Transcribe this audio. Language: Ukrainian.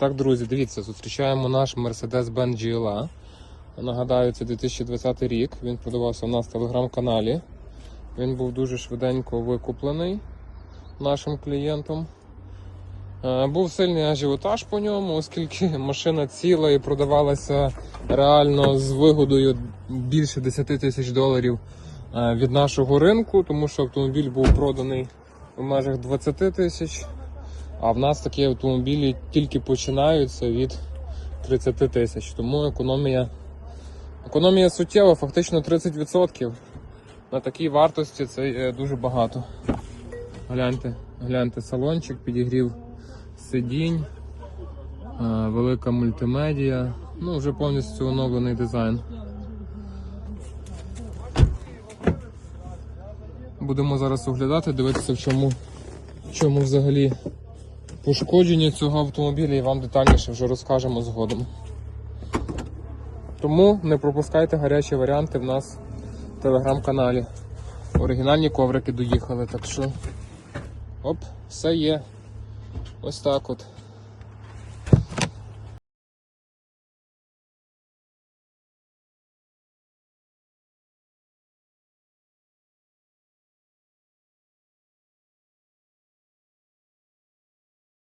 Так, друзі, дивіться, зустрічаємо наш Mercedes-Benz GLA. Нагадаю, це 2020 рік. Він продавався у нас в телеграм-каналі. Він був дуже швиденько викуплений нашим клієнтом. Е, Був сильний ажіотаж по ньому, оскільки машина ціла і продавалася реально з вигодою більше 10 тисяч доларів е, від нашого ринку, тому що автомобіль був проданий в межах 20 тисяч. А в нас такі автомобілі тільки починаються від 30 тисяч. Тому економія, економія суттєва, фактично 30%. На такій вартості це дуже багато. Гляньте, гляньте салончик, підігрів сидінь, е, велика мультимедіа. Ну, вже повністю оновлений дизайн. Будемо зараз оглядати, дивитися, в чому, в чому взагалі пошкодження цього автомобіля і вам детальніше вже розкажемо згодом. Тому не пропускайте гарячі варіанти в нас в телеграм-каналі. Оригінальні коврики доїхали, так що оп, все є. Ось так от.